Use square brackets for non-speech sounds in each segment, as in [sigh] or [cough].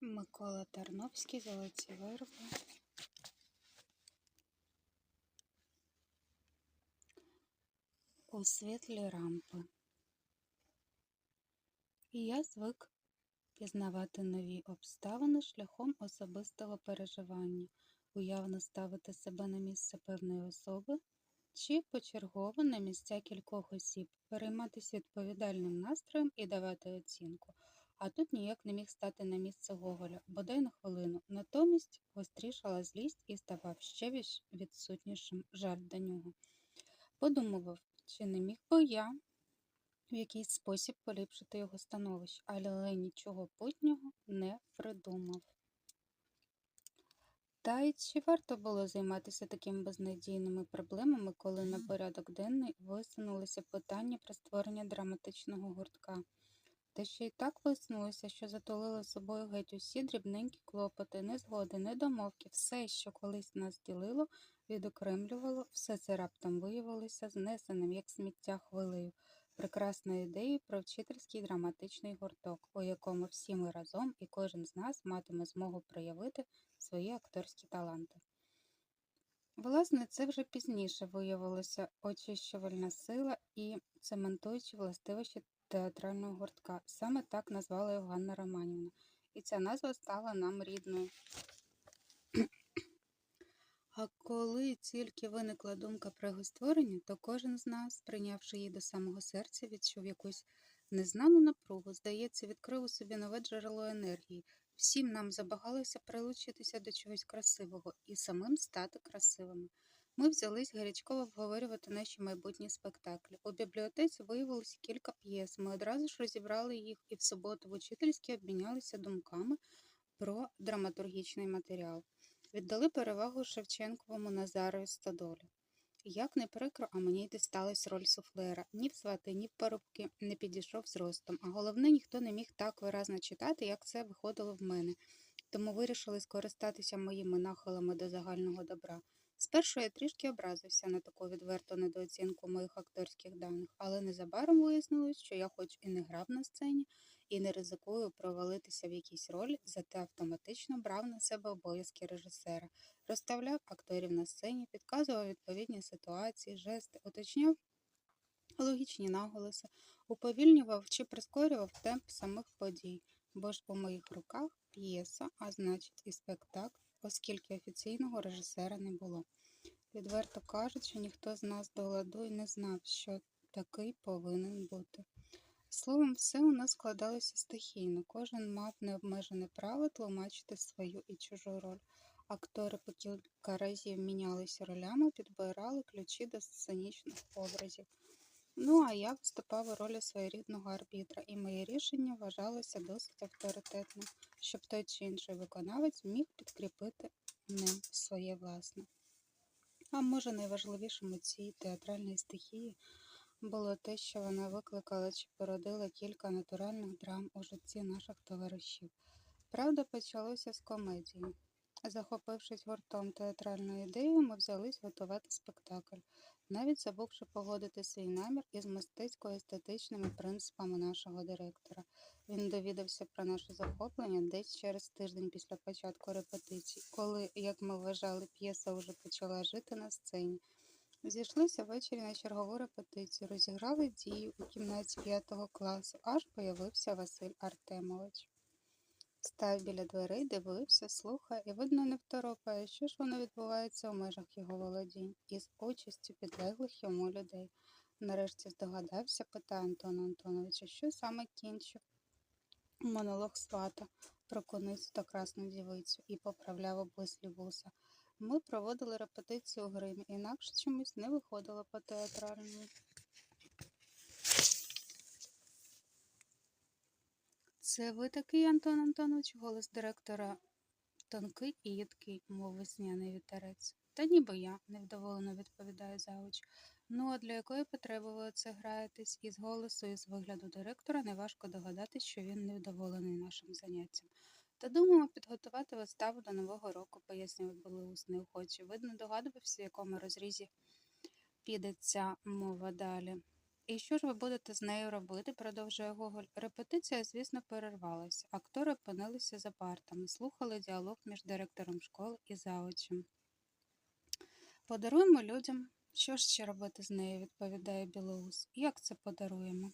Микола Тарновський, золоті вирви. У світлі рампи. І я звик пізнавати нові обставини шляхом особистого переживання, уявно ставити себе на місце певної особи чи почергово на місця кількох осіб, перейматися відповідальним настроєм і давати оцінку. А тут ніяк не міг стати на місце Гоголя, бодай на хвилину. Натомість гострішала злість і ставав ще відсутнішим жаль до нього. Подумував, чи не міг би я в якийсь спосіб поліпшити його становище, але нічого путнього не придумав. Та й чи варто було займатися такими безнадійними проблемами, коли на порядок денний висунулися питання про створення драматичного гуртка? Та ще й так висунулося, що затулили собою геть усі дрібненькі клопоти, незгоди, недомовки, все, що колись нас ділило, відокремлювало, все це раптом виявилося знесеним, як сміття хвилею, прекрасною ідеєю про вчительський драматичний гурток, у якому всі ми разом і кожен з нас матиме змогу проявити свої акторські таланти. Власне, це вже пізніше виявилося. Очищувальна сила і цементуючі властивості театрального гуртка. Саме так назвала його Ганна Романівна, і ця назва стала нам рідною. [clears throat] А коли тільки виникла думка про його створення, то кожен з нас, прийнявши її до самого серця, відчув якусь незнану напругу, здається, відкрив у собі нове джерело енергії. Всім нам забагалося прилучитися до чогось красивого і самим стати красивими. Ми взялись гарячково обговорювати наші майбутні спектаклі. У бібліотеці виявилося кілька п'єс. Ми одразу ж розібрали їх і в суботу в учительській обмінялися думками про драматургічний матеріал. Віддали перевагу Шевченковому Назарові Стодолі. Як не прикро, а мені дісталась роль суфлера. Ні в свати, ні в парубки не підійшов з ростом, а головне, ніхто не міг так виразно читати, як це виходило в мене. Тому вирішили скористатися моїми нахилами до загального добра. Спершу я трішки образився на таку відверту недооцінку моїх акторських даних, але незабаром вияснилось, що я хоч і не грав на сцені, і не ризикую провалитися в якійсь ролі, зате автоматично брав на себе обов'язки режисера, розставляв акторів на сцені, підказував відповідні ситуації, жести, уточняв логічні наголоси, уповільнював чи прискорював темп самих подій, бо ж у моїх руках п'єса, а значить і спектакль, оскільки офіційного режисера не було. Відверто кажучи, ніхто з нас до ладу й не знав, що такий повинен бути. Словом, все у нас складалося стихійно, кожен мав необмежене право тлумачити свою і чужу роль. Актори по кілька разів мінялися ролями, підбирали ключі до сценічних образів. Ну, а я виступав у ролі своєрідного арбітра, і моє рішення вважалося досить авторитетним, щоб той чи інший виконавець міг підкріпити ним своє власне. А може, найважливішим у цій театральній стихії було те, що вона викликала чи породила кілька натуральних драм у житті наших товаришів. Правда, почалося з комедії. Захопившись гуртом театральною ідеєю, ми взялись готувати спектакль, навіть забувши погодити свій намір із мистецько-естетичними принципами нашого директора. Він довідався про наше захоплення десь через тиждень після початку репетицій, коли, як ми вважали, п'єса вже почала жити на сцені. Зійшлися ввечері на чергову репетицію, розіграли дію у кімнаті п'ятого класу, аж появився Василь Артемович. Став біля дверей, дивився, слухає і, видно, не второпає, що ж воно відбувається у межах його володінь із участю підлеглих йому людей. Нарешті здогадався, питає Антона Антоновича, що саме кінчив монолог свата про коницю та красну дівицю і поправляв облислі вуса. Ми проводили репетицію у гримі, інакше чомусь не виходило по театральному. Це ви такий, Антон Антонович, голос директора тонкий і їдкий, мов весняний вітерець. Та ніби я, невдоволено відповідає завуч. Ну, а для якої потреби ви оце граєтесь? Із голосу, і з вигляду директора неважко догадатись, що він невдоволений нашим заняттям. Та думаємо підготувати виставу до Нового року, пояснював Белеус неохоче. Видно, догадувався, в якому розрізі піде ця мова далі. І що ж ви будете з нею робити? продовжує Гоголь. Репетиція, звісно, перервалася. Актори опинилися за партами, слухали діалог між директором школи і завучем. Подаруємо людям. Що ж ще робити з нею, відповідає Білоус. Як це подаруємо?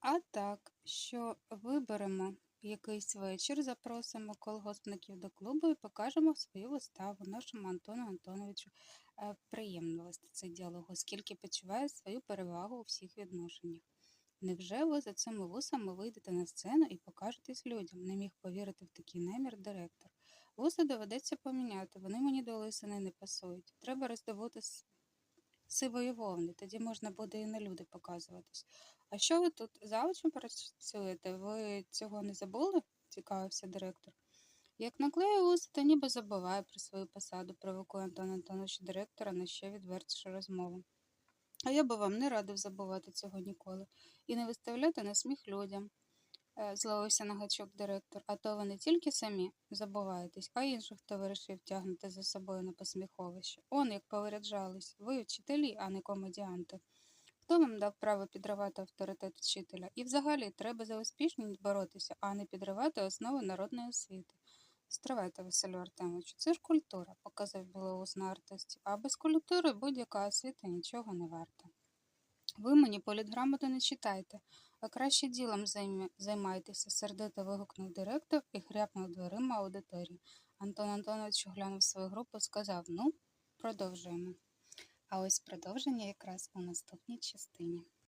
А так, що виберемо якийсь вечір, запросимо колгоспників до клубу і покажемо свою виставу нашому Антону Антоновичу. Е, Приємно вести цей діалог, оскільки почуває свою перевагу у всіх відношеннях. Невже ви за цими вусами вийдете на сцену і покажетесь людям? Не міг повірити в такий намір директор. Вуса доведеться поміняти, вони мені до лисини не пасують. Треба роздобути с- сивої вовни, тоді можна буде і на люди показуватись. А що ви тут завучем працюєте? Ви цього не забули? цікавився директор. Як наклею вуса, то ніби забуває про свою посаду, провокує Антон Антонович директора на ще відвертішу розмову. А я би вам не радив забувати цього ніколи і не виставляти на сміх людям, е, зловився на гачок директор, а то ви не тільки самі забуваєтесь, а інших товаришів тягнете за собою на посміховище. Он як повиряджались, ви вчителі, а не комедіанти. Хто вам дав право підривати авторитет вчителя? І взагалі треба за успішність боротися, а не підривати основи народної освіти. Стривайте, Василю Артемовичу, це ж культура, показав білоус на артистів, а без культури будь-яка освіта нічого не варта. Ви мені політграмоту не читайте, а краще ділом займайтеся, сердито вигукнув директор і хряпнув дверима аудиторії. Антон Антонович оглянув свою групу і сказав: Ну, продовжуємо. А ось продовження якраз у наступній частині.